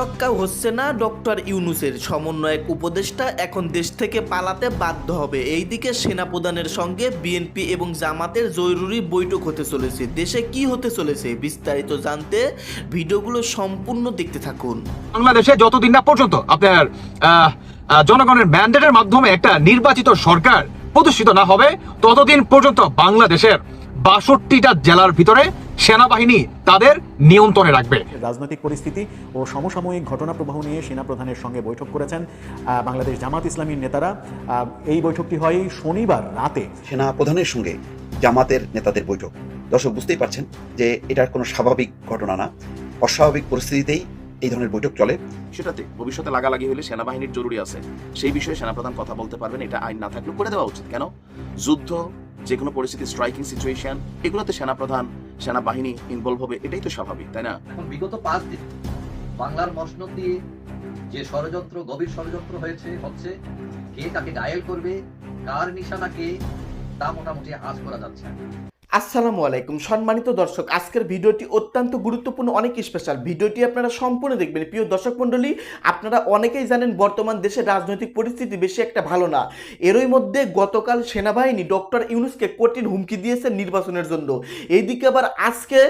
রক্ষা হচ্ছে না ডক্টর ইউনুসের। সমন্বয়ক উপদেষ্টা এখন দেশ থেকে পালাতে বাধ্য হবে। এইদিকে সেনাপ্রধানের সঙ্গে বিএনপি এবং জামাতের জরুরি বৈঠক হতে চলেছে। দেশে কি হতে চলেছে বিস্তারিত জানতে ভিডিওগুলো সম্পূর্ণ দেখতে থাকুন। বাংলাদেশে যতদিন না পর্যন্ত আপনার জনগণের ম্যান্ডেটের মাধ্যমে একটা নির্বাচিত সরকার প্রতিষ্ঠিত না হবে, ততদিন পর্যন্ত বাংলাদেশের বাষট্টিটা জেলার ভিতরে সেনাবাহিনী তাদের নিয়ন্ত্রণে রাখবে। রাজনৈতিক পরিস্থিতি ও সমসাময়িক ঘটনা প্রবাহ নিয়ে সেনাপ্রধানের সঙ্গে বৈঠক করেছেন বাংলাদেশ জামাত ইসলামীর নেতারা। এই বৈঠকটি হয় শনিবার রাতে। সেনা প্রধানের সঙ্গে জামাতের নেতাদের বৈঠক। দর্শক বুঝতেই পারছেন যে এটার কোনো স্বাভাবিক ঘটনা না। অস্বাভাবিক পরিস্থিতিতেই এই ধরনের বৈঠক চলে। সেটাতে ভবিষ্যতে লাগালাগি হলে সেনাবাহিনীর জরুরি আছে। সেই বিষয়ে সেনাপ্রধান কথা বলতে পারবেন এটা আইন না থাকলেও করে দেওয়া উচিত। কেন? যুদ্ধ যে কোনো পরিস্থিতি স্ট্রাইকিং সিচুয়েশন এগুলোতে সেনাপ্রধান সেনাবাহিনী ইনভলভ হবে, এটাই তো স্বাভাবিক, তাই না? এখন বিগত পাঁচ দিন বাংলার মসনদ দিয়ে যে ষড়যন্ত্র, গভীর ষড়যন্ত্র হয়েছে, হচ্ছে কে তাকে ডায়াল করবে, কার নিশানা কে তা মোটামুটি আজ করা যাচ্ছে আসসালামু আলাইকুম, সম্মানিত দর্শক, আজকের ভিডিওটি অত্যন্ত গুরুত্বপূর্ণ, অনেক স্পেশাল ভিডিওটি আপনারা সম্পূর্ণ দেখবেন। প্রিয় দর্শক মণ্ডলী, আপনারা অনেকেই জানেন বর্তমান দেশের রাজনৈতিক পরিস্থিতি বেশি একটা ভালো না। এরই মধ্যে গতকাল সেনাবাহিনী ডক্টর ইউনুসকে কঠিন হুমকি দিয়েছেন নির্বাচনের জন্য। এইদিকে আবার আজকে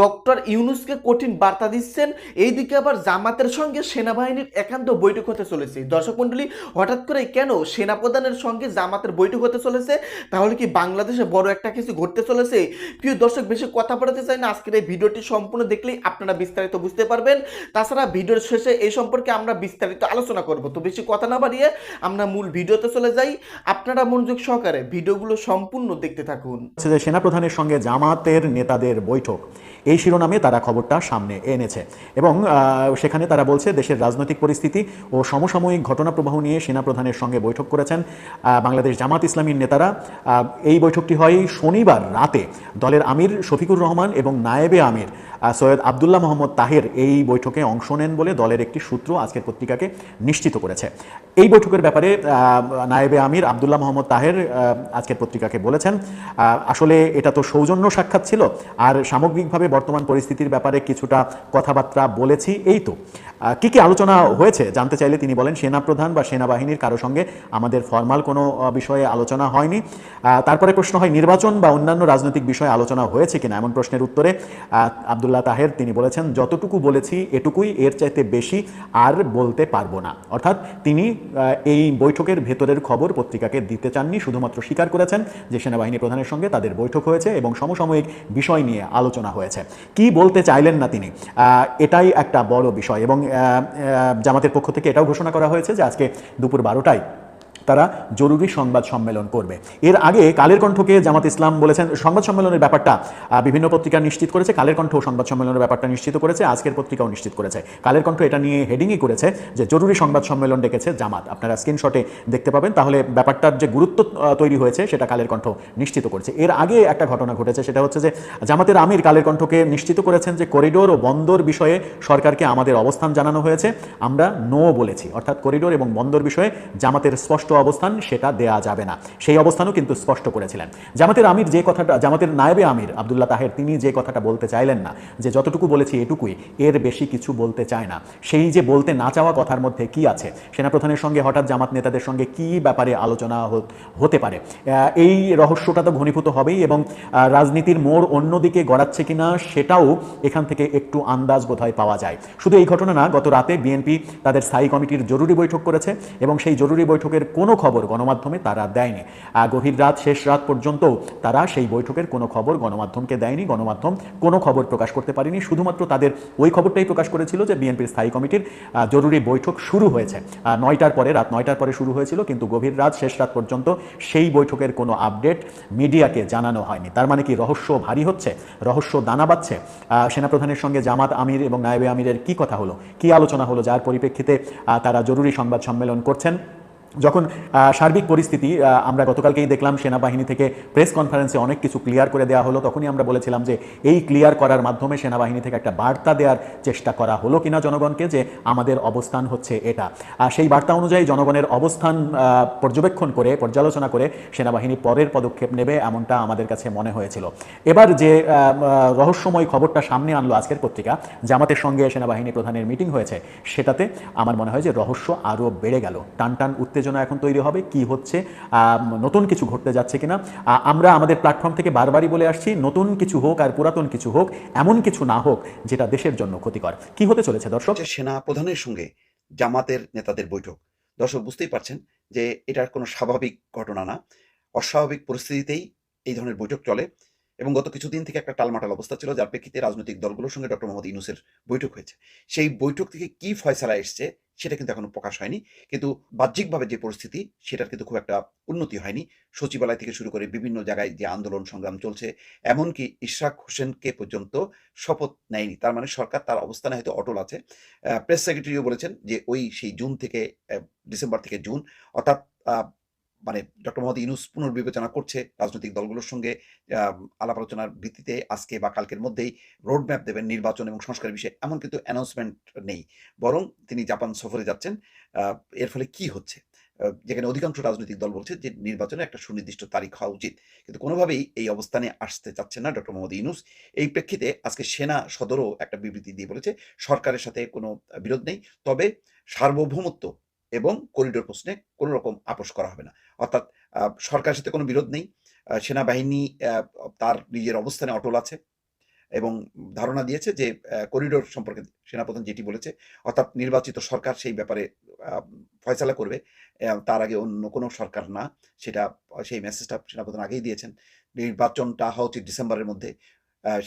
ডক্টর ইউনুসকে কঠিন বার্তা দিচ্ছেন। এইদিকে আবার জামাতের সঙ্গে সেনাবাহিনীর একান্ত বৈঠক হতে চলেছে। দর্শক মণ্ডলী, হঠাৎ করে কেন সেনাপ্রধানের সঙ্গে জামাতের বৈঠক হতে চলেছে? তাহলে কি বাংলাদেশে বড় একটা কিছু ঘটতে চলেছে? প্রিয় দর্শক, বেশি কথা বলতে চাই না। আজকের এই ভিডিওটি সম্পূর্ণ দেখলেই আপনারা বিস্তারিত বুঝতে পারবেন। তাছাড়া ভিডিওর শেষে এই সম্পর্কে আমরা বিস্তারিত আলোচনা করব। তো বেশি কথা না বাড়িয়ে আমরা মূল ভিডিওতে চলে যাই। আপনারা মনোযোগ সহকারে ভিডিওগুলো সম্পূর্ণ দেখতে থাকুন। সেনাপ্রধানের সঙ্গে জামাতের নেতাদের বৈঠক। এই শিরোনামে তারা খবরটা সামনে এনেছে। এবং সেখানে তারা বলছে, দেশের রাজনৈতিক পরিস্থিতি ও সমসাময়িক ঘটনা প্রবাহ নিয়ে সেনাপ্রধানের সঙ্গে বৈঠক করেছেন বাংলাদেশ জামাত ইসলামীর নেতারা। এই বৈঠকটি হয় শনিবার রাতে। দলের আমির শফিকুর রহমান এবং নায়েবে আমির সৈয়দ আবদুল্লাহ মোহাম্মদ তাহের এই বৈঠকে অংশ নেন বলে দলের একটি সূত্র আজকের পত্রিকাকে নিশ্চিত করেছে। এই বৈঠকের ব্যাপারে নায়েবে আমির, আবদুল্লাহ মোহাম্মদ তাহের আজকের পত্রিকাকে বলেছেন আসলে এটা তো সৌজন্য সাক্ষাৎ ছিল, আর সামগ্রিকভাবে বর্তমান পরিস্থিতির ব্যাপারে কিছুটা কথাবার্তা বলেছি। এই তো। কি কি আলোচনা হয়েছে জানতে চাইলে তিনি বলেন, সেনাপ্রধান বা সেনাবাহিনীর কারও সঙ্গে আমাদের ফর্মাল কোনো বিষয়ে আলোচনা হয়নি। তারপরে প্রশ্ন হয়, নির্বাচন বা অন্যান্য রাজনৈতিক বিষয়ে আলোচনা হয়েছে কিনা? এমন প্রশ্নের উত্তরে আবদুল্লাহ তাহের তিনি বলেছেন, যতটুকু বলেছি, এটুকুই এর চাইতে বেশি আর বলতে পারব না। অর্থাৎ তিনি এই বৈঠকের ভেতরের খবর পত্রিকাকে দিতে চাননি, শুধুমাত্র স্বীকার করেছেন যে সেনাবাহিনী প্রধানের সঙ্গে তাদের বৈঠক হয়েছে এবং সমসাময়িক বিষয় নিয়ে আলোচনা হয়েছে। কি বলতে চাইলেন না তিনি? এটাই একটা বড় বিষয় এবং জামাতের পক্ষ থেকে এটাও ঘোষণা করা হয়েছে যে আজকে দুপুর বারোটায় তারা জরুরি সংবাদ সম্মেলন করবে। এর আগে কালের কণ্ঠকে জামাত ইসলাম বলেছেন, সংবাদ সম্মেলনের ব্যাপারটা বিভিন্ন পত্রিকা নিশ্চিত করেছে, কালের কণ্ঠ সংবাদ সম্মেলনের ব্যাপারটা নিশ্চিত করেছে, আজকের পত্রিকাও নিশ্চিত করেছে। কালের কণ্ঠ এটা নিয়ে হেডিংই করেছে যে, জরুরি সংবাদ সম্মেলন ডেকেছে জামাত। আপনারা স্ক্রিনশটে দেখতে পাবেন। তাহলে ব্যাপারটার যে গুরুত্ব তৈরি হয়েছে, সেটা কালের কণ্ঠ নিশ্চিত করেছে। এর আগে একটা ঘটনা ঘটেছে, সেটা হচ্ছে যে, জামাতের আমির কালের কণ্ঠকে নিশ্চিত করেছেন যে, করিডোর ও বন্দর বিষয়ে সরকারকে আমাদের অবস্থান জানানো হয়েছে। আমরা নো বলেছি। অর্থাৎ করিডোর এবং বন্দর বিষয়ে জামাতের স্পষ্ট অবস্থান সেটা দেয়া যাবে না। সেই অবস্থানও কিন্তু স্পষ্ট করেছিলেন। জামাতের আমির যে কথাটা, জামাতের নায়েবে আমির আবদুল্লাহ তাহের, তিনি যে কথাটা বলতে চাইলেন না, যে যতটুকু বলেছি এটুকুই, এর বেশি কিছু বলতে চায় না। সেই যে বলতে না চাওয়া কথার মধ্যে কি আছে? সেনাপ্রধানের সঙ্গে হঠাৎ জামাত নেতাদের সঙ্গে কি ব্যাপারে আলোচনা হতে পারে? এই রহস্যটা তো ঘনীভূত হবেই এবং রাজনীতির মোড় অন্যদিকে গড়াচ্ছে কিনা সেটাও এখান থেকে একটু আন্দাজ বোধহয় পাওয়া যায়। শুধু এই ঘটনা না, গত রাতে বিএনপি তাদের স্থায়ী কমিটির জরুরি বৈঠক করেছে এবং সেই জরুরি বৈঠকের কোনো খবর গণমাধ্যমে তারা দেয়নি। গভীর রাত, শেষ রাত পর্যন্ত তারা সেই বৈঠকের কোনো খবর গণমাধ্যমকে দেয়নি। গণমাধ্যম কোনো খবর প্রকাশ করতে পারেনি। শুধুমাত্র তাদের ওই খবরটাই প্রকাশ করেছিল যে বিএনপির স্থায়ী কমিটির জরুরি বৈঠক শুরু হয়েছে। নয়টার পরে, রাত নয়টার পরে শুরু হয়েছিল, কিন্তু গভীর রাত, শেষ রাত পর্যন্ত সেই বৈঠকের কোনো আপডেট মিডিয়াকে জানানো হয়নি। তার মানে কি রহস্য ভারী হচ্ছে? রহস্য দানা বাচ্ছে সেনাপ্রধানের সঙ্গে জামাত আমির এবং নায়েবে আমিরের কি কথা হলো? কি আলোচনা হলো? যার পরিপ্রেক্ষিতে তারা জরুরি সংবাদ সম্মেলন করছেন। যখন সার্বিক পরিস্থিতি আমরা গতকালকেই দেখলাম সেনাবাহিনী থেকে প্রেস কনফারেন্সে অনেক কিছু ক্লিয়ার করে দেওয়া হলো। তখনই আমরা বলেছিলাম যে এই ক্লিয়ার করার মাধ্যমে সেনাবাহিনী থেকে একটা বার্তা দেওয়ার চেষ্টা করা হলো কিনা জনগণকে যে আমাদের অবস্থান হচ্ছে এটা। আর সেই বার্তা অনুযায়ী জনগণের অবস্থান পর্যবেক্ষণ করে, পর্যালোচনা করে সেনাবাহিনী পরের পদক্ষেপ নেবে এমনটা আমাদের কাছে মনে হয়েছিল। এবার যে রহস্যময় খবরটা সামনে আনলো আজকের পত্রিকা, জামাতের সঙ্গে সেনাবাহিনী প্রধানের মিটিং হয়েছে, সেটাতে আমার মনে হয় যে রহস্য আরও বেড়ে গেল। টান টান উত্তেজনা এখন তৈরি হবে, কি হচ্ছে নতুন কিছু ঘটতে যাচ্ছে কিনা। আমরা আমাদের প্ল্যাটফর্ম থেকে বারবারই বলে আসছি, নতুন কিছু হোক আর পুরাতন কিছু হোক, এমন কিছু না হোক, যেটা দেশের জন্য ক্ষতিকর। কি হতে চলেছে, দর্শক? সেনা প্রধানের সঙ্গে জামাতের নেতাদের বৈঠক। দর্শক, বুঝতেই পারছেন যে এটার কোনো স্বাভাবিক ঘটনা না। অস্বাভাবিক পরিস্থিতিতেই এই ধরনের বৈঠক চলে। এবং গত কিছুদিন থেকে একটা টালমাটাল অবস্থা ছিল, যার প্রেক্ষিতে রাজনৈতিক দলগুলোর সঙ্গে ডক্টর মোহাম্মদ ইউনুসের বৈঠক হয়েছে। সেই বৈঠক থেকে কি ফয়সালা এসছে, সেটা কিন্তু এখনও প্রকাশ হয়নি। কিন্তু বাহ্যিকভাবে যে পরিস্থিতি, সেটার কিন্তু খুব একটা উন্নতি হয়নি। সচিবালয় থেকে শুরু করে বিভিন্ন জায়গায় যে আন্দোলন সংগ্রাম চলছে, এমনকি ইশরাক হোসেনকে পর্যন্ত শপথ নেয়নি। তার মানে সরকার তার অবস্থানে হয়তো অটল আছে। প্রেস সেক্রেটারিও বলেছেন যে ওই সেই জুন থেকে ডিসেম্বর থেকে জুন, অর্থাৎ মানে ডক্টর মোহাম্মদ ইউনুস পুনর্বিবেচনা করছে রাজনৈতিক দলগুলোর সঙ্গে আলাপ আলোচনার ভিত্তিতে আজকে বা কালকের মধ্যেই রোড ম্যাপ দেবেন নির্বাচন এবং সংস্কারের বিষয়ে। এমন কিন্তু অ্যানাউন্সমেন্ট নেই। বরং তিনি জাপান সফরে যাচ্ছেন। এর ফলে কি হচ্ছে? যেখানে অধিকাংশ রাজনৈতিক দল বলছে যে নির্বাচনে একটা সুনির্দিষ্ট তারিখ হওয়া উচিত। কিন্তু কোনোভাবেই এই অবস্থানে আসতে চাচ্ছেন না ডক্টর মোহাম্মদ ইউনুস। এই প্রেক্ষিতে আজকে সেনা সদরও একটা বিবৃতি দিয়ে বলেছে, সরকারের সাথে কোনো বিরোধ নেই। তবে সার্বভৌমত্ব এবং করিডোর প্রশ্নে কোনো রকম আপোষ করা হবে না। অর্থাৎ সরকারের সাথে কোনো বিরোধ নেই। সেনাবাহিনী তার নিজের অবস্থানে অটল আছে এবং ধারণা দিয়েছে যে করিডোর সম্পর্কে সেনাপ্রধান যেটি বলেছে, অর্থাৎ নির্বাচিত সরকার সেই ব্যাপারে ফয়সালা করবে। তার আগে অন্য কোনো সরকার না। সেটা, সেই মেসেজটা সেনাপ্রধান আগেই দিয়েছেন। নির্বাচনটা হওয়া উচিত ডিসেম্বরের মধ্যে।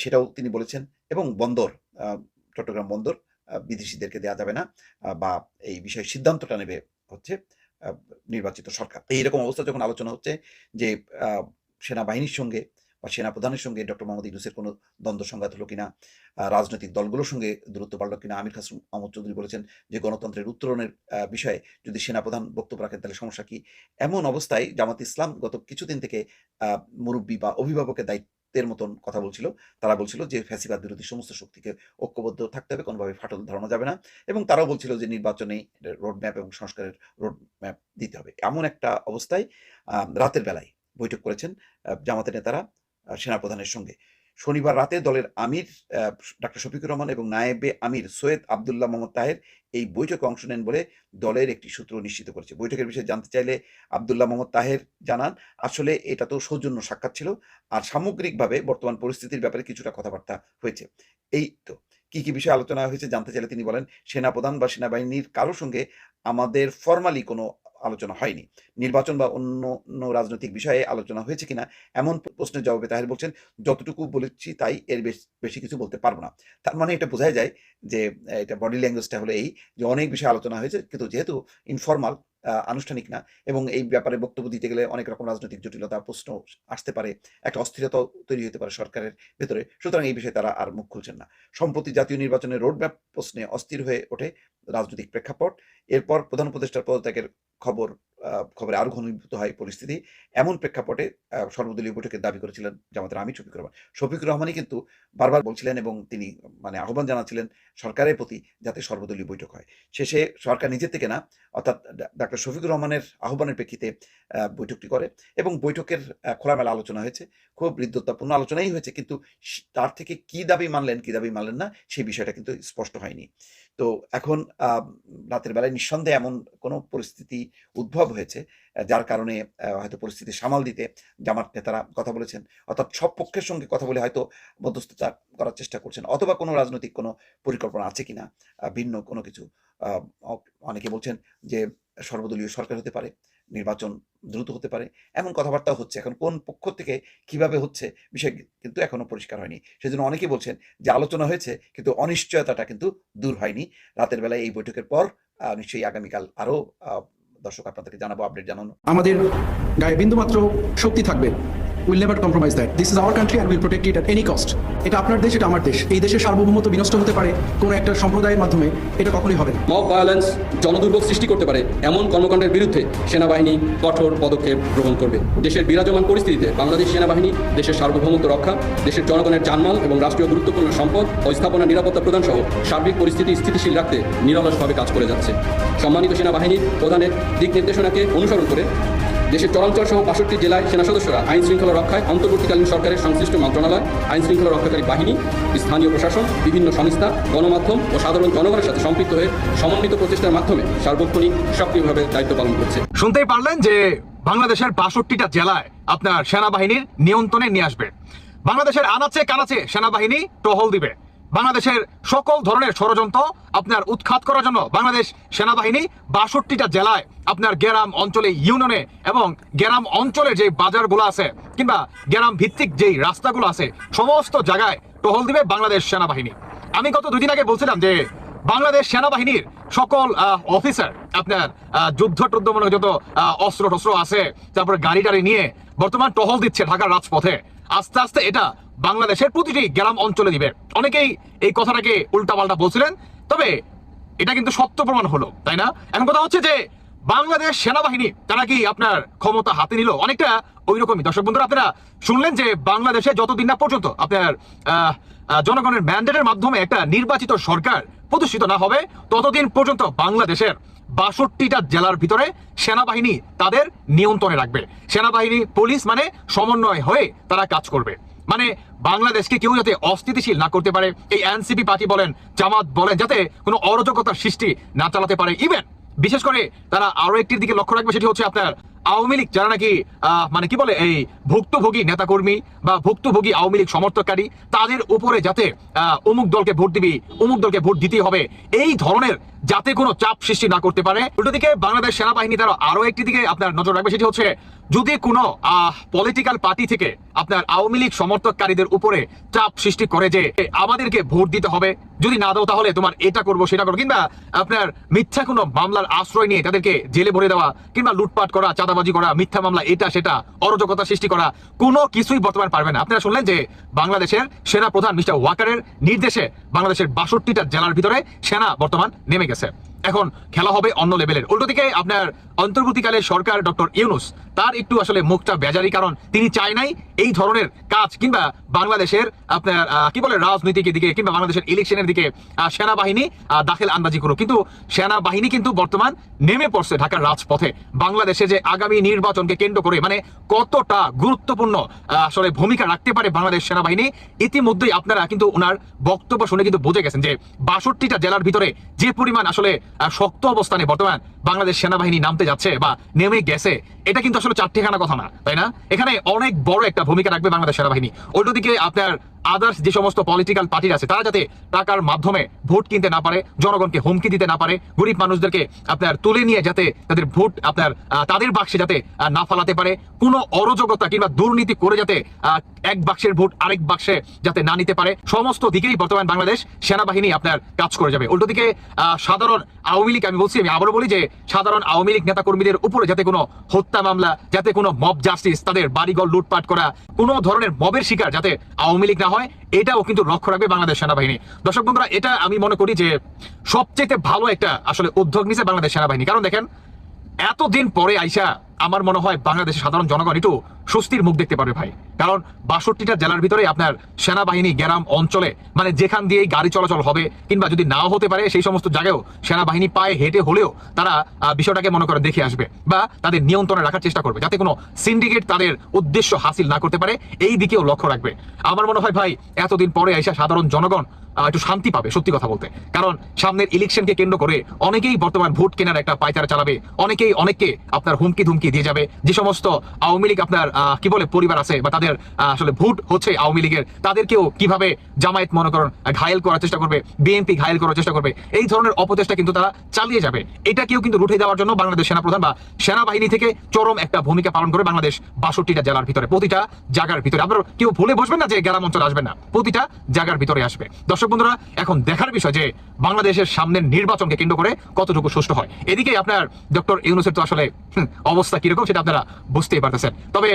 সেটাও তিনি বলেছেন এবং বন্দর চট্টগ্রাম বন্দর বিদেশিদেরকে দেওয়া যাবে না বা এই বিষয়ে সিদ্ধান্তটা নেবে হচ্ছে নির্বাচিত সরকার। এইরকম অবস্থা যখন আলোচনা হচ্ছে যে সেনাবাহিনীর সঙ্গে বা সেনাপ্রধানের সঙ্গে ডক্টর মোহাম্মদ ইউনুসের কোনো দ্বন্দ্ব সংঘাত হলো কিনা রাজনৈতিক দলগুলোর সঙ্গে দূরত্ব বাড়লো কিনা, আমির খাসরুম আহমদ চৌধুরী বলেছেন যে, গণতন্ত্রের উত্তরণের বিষয়ে যদি সেনাপ্রধান বক্তব্য রাখেন তাহলে সমস্যা কি? এমন অবস্থায় জামাত ইসলাম গত কিছুদিন থেকে মুরব্বী বা অভিভাবকের দায়িত্বের মতন কথা বলছিল। তারা বলছিল যে, ফ্যাসিবাদ বিরোধী সমস্ত শক্তিকে ঐক্যবদ্ধ থাকতে হবে, কোনোভাবে ফাটল ধরানো যাবে না। এবং তারাও বলছিল যে, নির্বাচনে রোড ম্যাপ এবং সংস্কারের রোড ম্যাপ দিতে হবে। এমন একটা অবস্থায় রাতের বেলায় বৈঠক করেছেন জামাতের নেতারা সেনাপ্রধানের সঙ্গে। শনিবার রাতে দলের আমির ডাক্তার শফিকুর রহমান এবং নায়েবে আমির সৈয়দ আবদুল্লাহ মোহাম্মদ তাহের এই বৈঠকে অংশ নেন বলে দলের একটি সূত্র নিশ্চিত করেছে। বৈঠকের বিষয়ে জানতে চাইলে আবদুল্লাহ মোহাম্মদ তাহের জানান, আসলে এটা তো সৌজন্য সাক্ষাৎ ছিল আর সামগ্রিকভাবে বর্তমান পরিস্থিতির ব্যাপারে কিছুটা কথাবার্তা হয়েছে। এই তো, কি কি বিষয়ে আলোচনা হয়েছে জানতে চাইলে তিনি বলেন, সেনাপ্রধান বা সেনাবাহিনীর কারোর সঙ্গে আমাদের ফর্মালি কোনো আলোচনা হয়নি। নির্বাচন বা অন্য অন্য রাজনৈতিক বিষয়ে আলোচনা হয়েছে কিনা এমন প্রশ্নের জবাবে তাহের বলছেন, যতটুকু বলেছি তাই এর বেশ- কিছু বলতে পারব না। তার মানে এটা বোঝাই যায় যে এটা বডি ল্যাঙ্গুয়েজটা হলো এই যে অনেক বিষয়ে আলোচনা হয়েছে, কিন্তু যেহেতু ইনফর্মাল আনুষ্ঠানিক না, এবং এই ব্যাপারে বক্তব্য দিতে গেলে অনেক রকম রাজনৈতিক জটিলতা, প্রশ্ন আসতে পারে, একটা অস্থিরতা তৈরি হতে পারে সরকারের ভেতরে, সুতরাং এই বিষয়ে তারা আর মুখ খুলছেন না। সম্প্রতি জাতীয় নির্বাচনের রোডম্যাপ প্রশ্নে অস্থির হয়ে ওঠে রাজনৈতিক প্রেক্ষাপট। এরপর প্রধান উপদেষ্টার পদত্যাগের খবর খবরে আরও ঘনীভূত হয় পরিস্থিতি। এমন প্রেক্ষাপটে সর্বদলীয় বৈঠকের দাবি করেছিলেন জামাতের আমির শফিকুর রহমান। শফিকুর রহমানই কিন্তু বারবার বলছিলেন এবং তিনি মানে আহ্বান জানাচ্ছিলেন সরকারের প্রতি যাতে সর্বদলীয় বৈঠক হয়। শেষে সরকার নিজের থেকে না, অর্থাৎ ডাক্তার শফিকুর রহমানের আহ্বানের প্রেক্ষিতে বৈঠকটি করে এবং বৈঠকের খোলামেলা আলোচনা হয়েছে। খুব হৃদ্যতাপূর্ণ আলোচনাই হয়েছে, কিন্তু তার থেকে কি দাবি মানলেন, কি দাবি মানলেন না, সেই বিষয়টা কিন্তু স্পষ্ট হয়নি। তো এখন রাতের বেলায় নিঃসন্দেহে এমন কোনো পরিস্থিতি উদ্ভব হয়েছে যার কারণে হয়তো পরিস্থিতি সামাল দিতে জামাত নেতারা কথা বলেছেন। অর্থাৎ সব পক্ষের সঙ্গে কথা বলে হয়তো মধ্যস্থতা করার চেষ্টা করছেন অথবা কোনো রাজনৈতিক কোনো পরিকল্পনা আছে কিনা ভিন্ন কোনো কিছু অনেকে বলছেন যে সর্বদলীয় সরকার হতে পারে নির্বাচন দ্রুত হতে পারে এমন কথাবার্তা হচ্ছে। এখন কোন পক্ষ থেকে কীভাবে হচ্ছে বিষয় কিন্তু এখনও পরিষ্কার হয়নি। সেজন্য অনেকেই বলছেন যে আলোচনা হয়েছে কিন্তু অনিশ্চয়তাটা কিন্তু দূর হয়নি। রাতের বেলায় এই বৈঠকের পর নিশ্চয়ই আগামীকাল আরও আহ, দর্শক আপনাদেরকে জানাব আপডেট জানানো। আমাদের গায়ে বিন্দুমাত্র শক্তি থাকবে। Will never compromise that this is our country and will protect it at any cost এটা আপনার দেশ, এটা আমার দেশ। এই দেশের সার্বভৌমত্ব বিনষ্ট হতে পারে কোনো একটা সম্প্রদায়ের মাধ্যমে, এটা কখনোই হবে মব ভায়োলেন্স জনদুর্ভোগ সৃষ্টি করতে পারে এমন কর্মকাণ্ডের বিরুদ্ধে সেনাবাহিনী কঠোর পদক্ষেপ গ্রহণ করবে। দেশের বিরাজমান পরিস্থিতিতে বাংলাদেশ সেনাবাহিনী, দেশের সার্বভৌমত্ব রক্ষা, দেশের জনগণের জানমাল এবং রাষ্ট্রীয় গুরুত্বপূর্ণ সম্পদ ও স্থাপনা নিরাপত্তা প্রদান সহ সার্বিক পরিস্থিতি স্থিতিশীল রাখতে নিরলসভাবে কাজ করে যাচ্ছে। সম্মানিত সেনাবাহিনীর প্রধানের দিক নির্দেশনাকে অনুসরণ করে দেশের চরাঞ্চল সহ বাষট্টি জেলায় সেনা সদস্যরা আইন শৃঙ্খলা রক্ষায় অন্তর্বর্তীকালীন সরকারের সংশ্লিষ্ট মন্ত্রণালয়, আইন শৃঙ্খলা রক্ষাকারী বাহিনী, স্থানীয় প্রশাসন, বিভিন্ন সংস্থা, গণমাধ্যম ও সাধারণ জনগণের সাথে সম্পৃক্ত হয়ে সমন্বিত প্রচেষ্টার মাধ্যমে সার্বক্ষণিক সক্রিয়ভাবে দায়িত্ব পালন করছে। শুনতেই পারলেন যে বাংলাদেশের বাষট্টিটা জেলায় আপনার সেনাবাহিনীর নিয়ন্ত্রণে নিয়ে আসবে। বাংলাদেশের আনাচে কানাচে সেনাবাহিনী টহল দিবে। বাংলাদেশের সকল ধরনের ষড়যন্ত্র আপনার উৎখাত করার জন্য বাংলাদেশ সেনাবাহিনী বাষট্টিটা জেলায় আপনার গ্রাম অঞ্চলে, ইউনিয়নে এবং গ্রাম অঞ্চলের যে বাজারগুলো আছে কিংবা গ্রাম ভিত্তিক যেই রাস্তাগুলো আছে, সমস্ত জায়গায় টহল দিবে বাংলাদেশ সেনাবাহিনী। আমি গত দুদিন আগে বলছিলাম যে বাংলাদেশ সেনাবাহিনীর সকল অফিসার আপনার যুদ্ধ টুদ্ধ মনে যত অস্ত্র টস্ত্র আছে, তারপরে গাড়ি টাড়ি নিয়ে বর্তমান টহল দিচ্ছে ঢাকার রাজপথে। আস্তে আস্তে এটা বাংলাদেশের প্রতিটি গ্রাম অঞ্চলে দিবে। অনেকেই এই কথাটাকে উল্টাপাল্টা বলছিলেন, তবে এটা কিন্তু সত্য প্রমাণ হলো, তাই না? এখন কথা হচ্ছে যে বাংলাদেশ সেনাবাহিনী, তারা কি আপনার ক্ষমতা হাতে নিল? অনেকটা ওই রকমই দর্শক বন্ধুরা, আপনারা শুনলেন যে বাংলাদেশে যতদিন না পর্যন্ত আপনার জনগণের ম্যান্ডেটের মাধ্যমে একটা নির্বাচিত সরকার প্রতিষ্ঠিত না হবে, ততদিন পর্যন্ত বাংলাদেশের বাষট্টিটা জেলার ভিতরে সেনাবাহিনী তাদের নিয়ন্ত্রণে রাখবে। সেনাবাহিনী, পুলিশ মানে সমন্বয় হয়ে তারা কাজ করবে। মানে বাংলাদেশকে কেউ যাতে অস্থিতিশীল না করতে পারে, এই এনসিপি পার্টি বলেন, জামাত বলেন, যাতে কোনো অরাজকতার সৃষ্টি না চালাতে পারে। ইভেন বিশেষ করে তারা আরও একটির দিকে লক্ষ্য রাখবে, সেটি হচ্ছে আপনার আওয়ামী লীগ, যারা নাকি মানে কি বলে, এই ভুক্তভোগী নেতাকর্মী বা ভুক্তভোগী আওয়ামী লীগ সমর্থককারী, তাদের উপরে যাতে অমুক দলকে ভোট দিবি, অমুক দলকে ভোট দিতেই হবে, এই ধরনের যাতে কোনো চাপ সৃষ্টি না করতে পারে। উল্টো দিকে বাংলাদেশ সেনাবাহিনী তারা আরও একটি দিকে আপনার নজর রাখবে, সেটি হচ্ছে যদি কোনো পলিটিক্যাল পার্টি থেকে আপনার আওয়ামী লীগ সমর্থককারীদের উপরে চাপ সৃষ্টি করে যে আমাদেরকে ভোট দিতে হবে, যদি না দাও তাহলে তোমার এটা করব, সেটা করব, কিংবা আপনার মিথ্যা কোনো মামলার আশ্রয় নিয়ে তাদেরকে জেলে ভরে দেওয়া, কিংবা লুটপাট করা, চাঁদাবাজি করা, মিথ্যা মামলা, এটা, সেটা, অরাজকতা সৃষ্টি করা, কোনো কিছুই বর্তমান পারবে না। আপনারা শুনলেন যে বাংলাদেশের সেনা প্রধান মিস্টার ওয়াকারের নির্দেশে বাংলাদেশের বাষট্টিটা জেলার ভিতরে সেনা বর্তমান নেমে গেছে। এখন খেলা হবে অন্য লেভেলের উল্টো দিকে আপনার অন্তর্বর্তীকালে সরকার ডক্টর ইউনুস তার একটু আসলে মুখটা বেজারি, কারণ তিনি চায় নাই এই ধরনের কাজ। কিংবা বাংলাদেশের আপনার কি বলে রাজনৈতিকের দিকে কিংবা বাংলাদেশের ইলেকশনের দিকে সেনাবাহিনী দাখিল আন্দাজি করুক। কিন্তু সেনাবাহিনী কিন্তু বর্তমান নেমে পড়ছে ঢাকার রাজপথে। বাংলাদেশে যে আগামী নির্বাচনকে কেন্দ্র করে মানে কতটা গুরুত্বপূর্ণ আসলে ভূমিকা রাখতে পারে বাংলাদেশ সেনাবাহিনী, ইতিমধ্যেই আপনারা কিন্তু ওনার বক্তব্য শুনে কিন্তু বুঝে গেছেন যে বাষট্টিটা জেলার ভিতরে যে পরিমাণ আসলে শক্ত অবস্থানে বর্তমান বাংলাদেশ সেনাবাহিনী নামতে যাচ্ছে বা নেমে গেছে, এটা কিন্তু আসলে চারটিখানা কথা না, তাই না? এখানে অনেক বড় একটা ভূমিকা রাখবে বাংলাদেশ সেনাবাহিনী। দিকে আপনার আদার্স যে সমস্ত পলিটিক্যাল পার্টি আছে, তারা যাতে টাকার মাধ্যমে ভোট কিনতে না পারে, জনগণকে হুমকি দিতে না পারে, গরিব মানুষদেরকে আপনার তুলে নিয়ে যাতে তাদের ভোট আপনার তাদের বাক্সে যাতে না ফালাতে পারে, কোনো অরাজকতা কিংবা দুর্নীতি করে যাতে এক বাক্সের ভোট আরেক বাক্সে যাতে না নিতে পারে, সমস্ত দিকেই বর্তমান বাংলাদেশ সেনাবাহিনী আপনার কাজ করে যাবে। উল্টো দিকে সাধারণ আওয়ামী লীগ, আমি বলছি, আমি আবারও বলি যে, সাধারণ আওয়ামী লীগ নেতা কর্মীদের উপরে যাতে কোনো হত্যা মামলা, যাতে কোনো মব জাস্টিস তাদের বাড়িঘর লুটপাট করা, কোনো ধরনের মবের শিকার যাতে আওয়ামী লীগ না হয় এটাও কিন্তু লক্ষ্য রাখবে বাংলাদেশ সেনাবাহিনী। দর্শক বন্ধুরা, এটা আমি মনে করি যে সবচেয়ে ভালো একটা আসলে উদ্যোগ নিছে বাংলাদেশ সেনাবাহিনী। কারণ দেখেন, এতদিন পরে আইসা আমার মনে হয় বাংলাদেশের সাধারণ জনগণ একটু স্বস্তির মুখ দেখতে পারবে ভাই। কারণ বাষট্টিটা জেলার ভিতরে আপনার সেনাবাহিনী, গ্রাম, অঞ্চলে মানে যেখান দিয়ে গাড়ি চলাচল হবে, কিংবা যদি নাও হতে পারে সেই সমস্ত জায়গায়ও সেনাবাহিনী পায়ে হেঁটে হলেও তারা বিষয়টাকে মনে করে দেখে আসবে বা তাদের নিয়ন্ত্রণে রাখার চেষ্টা করবে, যাতে কোনো সিন্ডিকেট তাদের উদ্দেশ্য হাসিল না করতে পারে, এই দিকেও লক্ষ্য রাখবে। আমার মনে হয় ভাই, এতদিন পরে আইসা সাধারণ জনগণ একটু শান্তি পাবে, সত্যি কথা বলতে। কারণ সামনের ইলেকশনকে কেন্দ্র করে অনেকেই বর্তমান ভোট কেনার একটা পায়তারা চালাবে, অনেকেই অনেককে আপনার হুমকি ধুমকি দিয়ে যাবে, যে সমস্ত আওয়ামী লীগ আপনার কি বলে, পরিবার আছে বা তাদের আসলে ভোট হচ্ছে আওয়ামী লীগের, তাদেরকেও কীভাবে জামায়াত মনে করেন ঘায়েল করার চেষ্টা করবে, বিএনপি ঘায়েল করার চেষ্টা করবে, এই ধরনের অপচেষ্টা কিন্তু তারা চালিয়ে যাবে। এটাকেও কিন্তু রুঠে দেওয়ার জন্য বাংলাদেশ সেনাপ্রধান বা সেনাবাহিনী থেকে চরম একটা ভূমিকা পালন করে বাংলাদেশ বাষট্টিটা জেলার ভিতরে, প্রতিটা জায়গার ভিতরে। আপনার কেউ ভুলে বসবেন না যে গ্রাম অঞ্চল আসবেন না, প্রতিটা জায়গার ভিতরে আসবে। দর্শক বন্ধুরা, এখন দেখার বিষয় যে বাংলাদেশের সামনের নির্বাচনকে কেন্দ্র করে কতটুকু সুষ্ঠু হয়। এদিকে আপনার ডক্টর ইউনুসের তো আসলে অবস্থা কীরকম সেটা আপনারা বুঝতেই পারতেছেন। তবে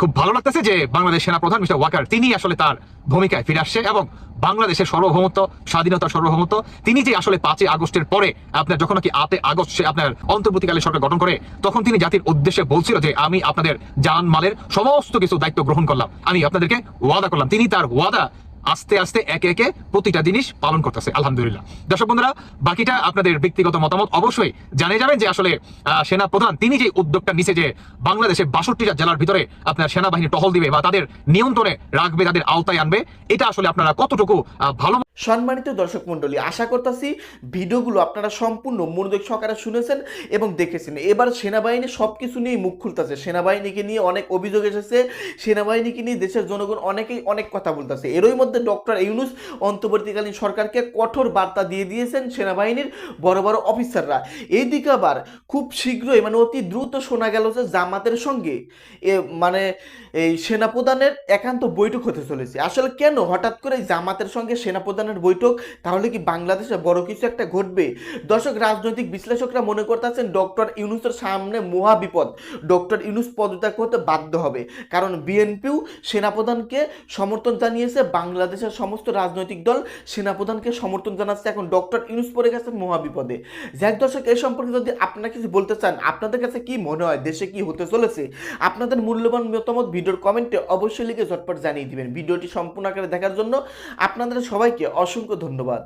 খুব ভালো লাগতেছে যে বাংলাদেশ সেনা প্রধান মিস্টার ওয়াকার, তিনি আসলে তার ভূমিকায় ফিরে আসছে এবং বাংলাদেশের সার্বভৌমত্ব স্বাধীনতা সর্বভৌমত্ব, তিনি যে আসলে পাঁচই আগস্টের পরে আপনার যখন নাকি আটে আগস্ট সে আপনার অন্তর্বর্তীকালে সরকার গঠন করে, তখন তিনি জাতির উদ্দেশ্যে বলছিল যে আমি আপনাদের জান মালের সমস্ত কিছু দায়িত্ব গ্রহণ করলাম। আমি আপনাদেরকে ওয়াদা করলাম। তিনি তার ওয়াদা আস্তে আস্তে একে একে প্রতিটা জিনিস পালন করতেছে, আলহামদুলিল্লাহ। দর্শক বন্ধুরা, বাকিটা আপনাদের ব্যক্তিগত মতামত অবশ্যই জানিয়ে যাবেন যে আসলে সেনা প্রধান তিনি যে উদ্যোগটা নিচে যে বাংলাদেশে বাষট্টিটা জেলার ভিতরে আপনার সেনাবাহিনী টহল দিবে বা তাদের নিয়ন্ত্রণে রাখবে, তাদের আওতায় আনবে, এটা আসলে আপনারা কতটুকু ভালো সম্মানিত দর্শক মণ্ডলী, আশা করতেছি ভিডিওগুলো আপনারা সম্পূর্ণ মনোযোগ সহকারে শুনেছেন এবং দেখেছেন। এবার সেনাবাহিনী সব কিছু নিয়েই মুখ খুলতেছে। সেনাবাহিনীকে নিয়ে অনেক অভিযোগ এসেছে। সেনাবাহিনীকে নিয়ে দেশের জনগণ অনেকেই অনেক কথা বলতেছে। এরই মধ্যে ডক্টর ইউনুস অন্তর্বর্তীকালীন সরকারকে কঠোর বার্তা দিয়ে দিয়েছেন সেনাবাহিনীর বড় বড় অফিসাররা। এইদিকে আবার খুব শীঘ্রই মানে অতি দ্রুত শোনা গেল যে জামাতের সঙ্গে এ মানে এই সেনাপ্রধানের একান্ত বৈঠক হতে চলেছে। আসলে কেন হঠাৎ করে জামাতের সঙ্গে সেনাপ্রধানের বৈঠক, তাহলে কি বাংলাদেশে বড় কিছু একটা ঘটবে? দর্শক, রাজনৈতিক বিশ্লেষকরা মনে করতেছেন ডক্টর ইউনুসের সামনে মহা বিপদ। ডক্টর ইউনুস পদত্যাগ করতে বাধ্য হবে। কারণ বিএনপিও সেনাপ্রধানকে সমর্থন জানিয়েছে, বাংলাদেশের সমস্ত রাজনৈতিক দল সেনাপ্রধানকে সমর্থন জানাচ্ছে। এখন ডক্টর ইউনুস পড়ে গেছেন মহা বিপদে। যাক দর্শক এই সম্পর্কে যদি আপনারা কিছু বলতে চান, আপনাদের কাছে কি মনে হয়, দেশে কি হতে চলেছে? আপনাদের মূল্যবান মতামত ভিডিওর কমেন্টে অবশ্যই লিখে ঝটপট জানিয়ে দিবেন। ভিডিওটি সম্পূর্ণ আকারে দেখার জন্য আপনাদের সবাইকে অসংখ্য ধন্যবাদ।